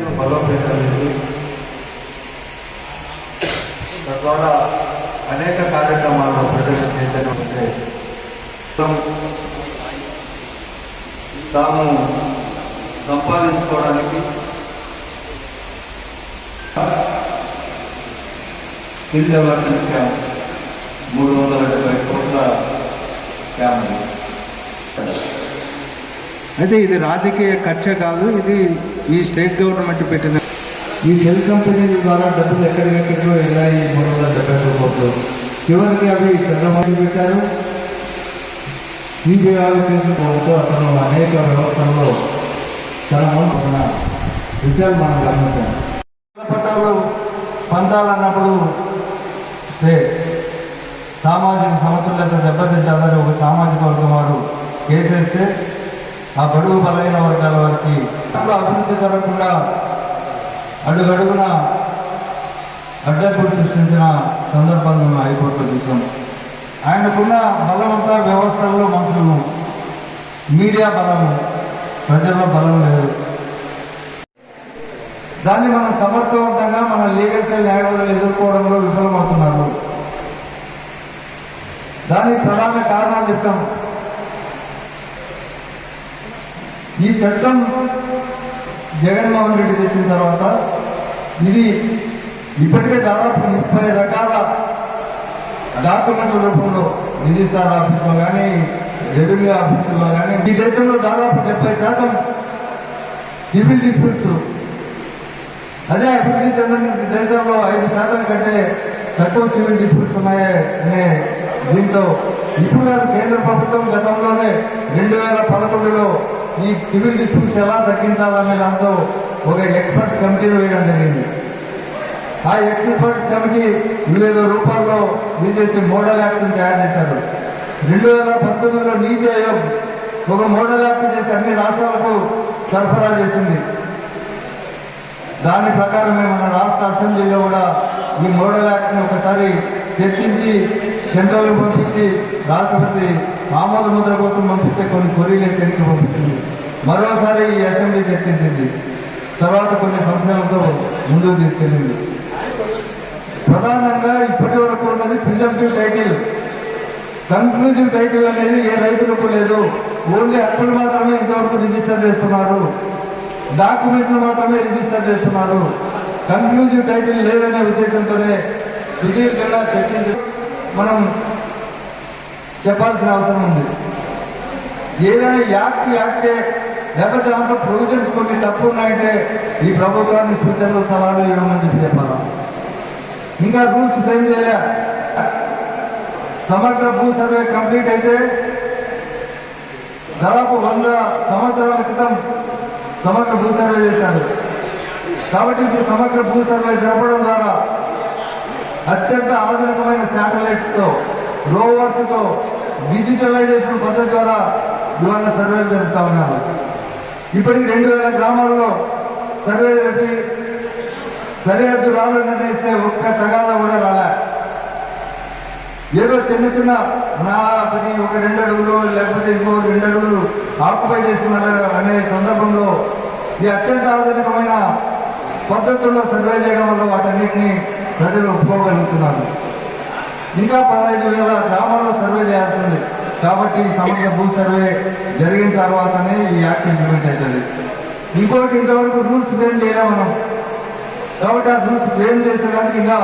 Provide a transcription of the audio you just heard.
పంచాయతీలను బలోపేతానికి తద్వారా అనేక కార్యక్రమాలను ప్రజలు చైతన్యం ఉంటే తాము సంపాదించుకోవడానికి స్కిల్ డెవలప్మెంట్ క్యాంప్ మూడు వందల డెబ్బై కోట్ల క్యాంప్. అయితే ఇది రాజకీయ కక్ష కాదు ఇది ఈ స్టేట్ గవర్నమెంట్ పెట్టిన ఈ సెల్ కంపెనీల ద్వారా డబ్బులు ఎక్కడికెక్కడికో వెళ్ళాయి మూడు వందల డెబ్బై కోట్లు. చివరికి అవి చంద్రబాబు పెట్టారు. సిబిఐ తీసుకోవడంతో అతను అనేక వ్యవస్థల్లో తన ఉన్న విషయాలు మనం గమనించాం పట్టాలు పంచాలన్నప్పుడు సామాజిక సమతుల్యత దెబ్బతింటాలని ఒక సామాజిక వర్గం వారు కేసేస్తే ఆ బడుగు బలైన వర్గాల వారికి అభివృద్ధి జరగకుండా అడుగడుగున అడ్డంకులు సృష్టించిన సందర్భాన్ని మేము హైకోర్టులో చూసాం. ఆయనకున్న బలమంతా వ్యవస్థల్లో మనుషులు మీడియా బలము ప్రజల్లో బలం లేదు. దాన్ని మనం సమర్థవంతంగా మన లీగల్ సెల్ న్యాయవాదులు ఎదుర్కోవడంలో విఫలమవుతున్నారు. దానికి ప్రధాన కారణాలు చెప్తాం. ఈ చట్టం జగన్మోహన్ రెడ్డి తెచ్చిన తర్వాత ఇది ఇప్పటికే దాదాపు ముప్పై రకాల డాక్యుమెంట్ల రూపంలో రిజిస్టార్ ఆఫీసులో కానీ రెవెన్యూ ఆఫీసులో కానీ ఈ దేశంలో దాదాపు డెబ్బై శాతం సివిల్ డిస్ప్యూట్స్. అదే అభివృద్ధి చెందిన దేశంలో ఐదు శాతం కంటే తక్కువ సివిల్ డిస్ప్యూట్స్ ఉన్నాయి అనే దీంతో ఇప్పుడు కేంద్ర ప్రభుత్వం గతంలోనే రెండు వేల పదకొండులో ఈ సివిల్ డిస్ప్యూట్స్ ఎలా తగ్గించాలనే దాంతో ఒక ఎక్స్పర్ట్ కమిటీని వేయడం జరిగింది. ఆ ఎక్స్పర్ట్ కమిటీ వివిధ రూపాల్లో బీజేపీ మోడల్ యాక్ట్ తయారు చేశారు. రెండు వేల పంతొమ్మిదిలో నీతి ఆయోగ్ ఒక మోడల్ యాక్ట్ చేసి అన్ని రాష్ట్రాలకు సరఫరా చేసింది. దాని ప్రకారమే మన రాష్ట్ర అసెంబ్లీలో కూడా ఈ మోడల్ యాక్ట్ని ఒకసారి చర్చించి సెంట్రల్ పంపించి రాష్ట్రపతి ఆమోద ముద్ర కోసం పంపిస్తే కొన్ని కొరీలు వెనక్కి పంపించింది. మరోసారి ఈ అసెంబ్లీ చర్చించింది. తర్వాత కొన్ని సంవత్సరాలతో ముందుకు తీసుకెళ్ళింది. ప్రధానంగా ఇప్పటి వరకు ఉన్నది ప్రిజంప్టివ్ టైటిల్ కన్క్లూజివ్ టైటిల్ అనేది ఏ రైతులకు లేదు. ఓన్లీ అప్పులు మాత్రమే ఇంతవరకు రిజిస్టర్ చేస్తున్నారు. డాక్యుమెంట్లు మాత్రమే రిజిస్టర్ చేస్తున్నారు. కన్ఫ్యూజివ్ టైటిల్ లేదనే ఉద్దేశంతోనే సుదీర్ఘంగా చర్చించి మనం చెప్పాల్సిన అవసరం ఉంది. ఏదైనా యాక్ట్ యాక్టే లేకపోతే దాంట్లో ప్రొవిజన్స్ కొన్ని తప్పు ఉన్నాయంటే ఈ ప్రభుత్వాన్ని సూచనలు సలహాలు ఇవ్వమని చెప్పి చెప్పాలి? ఇంకా రూల్స్ ఫ్రేమ్ చేయలే? సమగ్ర భూ సర్వే కంప్లీట్ అయితే దాదాపు వంద సంవత్సరాల క్రితం సమగ్ర భూ సర్వే చేశారు. కాబట్టి ఇప్పుడు సమగ్ర భూ సర్వే జరపడం ద్వారా అత్యంత ఆధునికమైన శాటిలైట్స్తో రోవర్స్తో డిజిటలైజేషన్ పద్ధతి ద్వారా ఇవాళ సర్వేలు జరుపుతా ఉన్నారు. ఇప్పటికి రెండు వేల గ్రామాల్లో సర్వే జరిపి సరిహద్దు రాళ్ళు నిర్ణయిస్తే ఒక్క తగాదా కూడా రాలే. ఏదో చిన్న చిన్న నా పది ఒక రెండు అడుగులు లేకపోతే ఇంకో రెండు అడుగులు ఆక్యుపై చేసుకున్నారు అనే సందర్భం ఈ అత్యంత ఆధునికమైన పద్ధతుల్లో సర్వే చేయడం వల్ల వాటన్నిటిని ప్రజలు ఒప్పుకోగలుగుతున్నారు. ఇంకా పదహైదు వేల గ్రామాల్లో సర్వే చేయాల్సింది. కాబట్టి సమగ్ర భూ సర్వే జరిగిన తర్వాతనే ఈ యాక్ట్ ఇంప్లిమెంట్ అవుతుంది. ఇంకోటి ఇంతవరకు రూల్స్ ఫ్రేమ్ చేయలేం మనం కాబట్టి ఆ రూల్స్ ఫ్రేమ్ చేసేదానికి ఇంకా